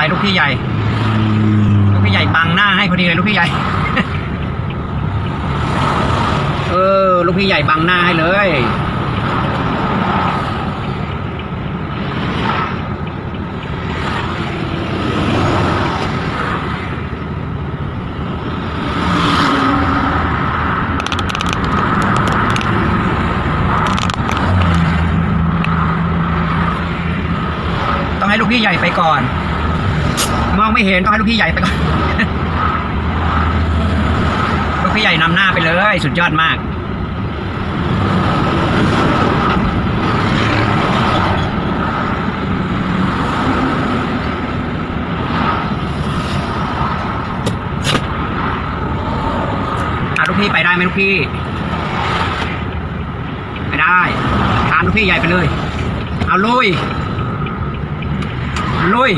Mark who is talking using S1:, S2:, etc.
S1: ไปลูกพี่ใหญ่ ลูกพี่ใหญ่ปังหน้าให้พอดีเลยลูกพี่ใหญ่ เออ ลูกพี่ใหญ่บังหน้าให้เลยต้องให้ลูกพี่ใหญ่ไปก่อน องไม่เห็นต้องให้ลูกพี่ใหญ่ไปก่อน ลูกพี่ใหญ่นำหน้าไปเลย สุดยอดมาก อะลูกพี่ไปได้ไหมลูกพี่ไม่ได้ตาลูกพี่ใหญ่ไปเลย เอาลุย ลุย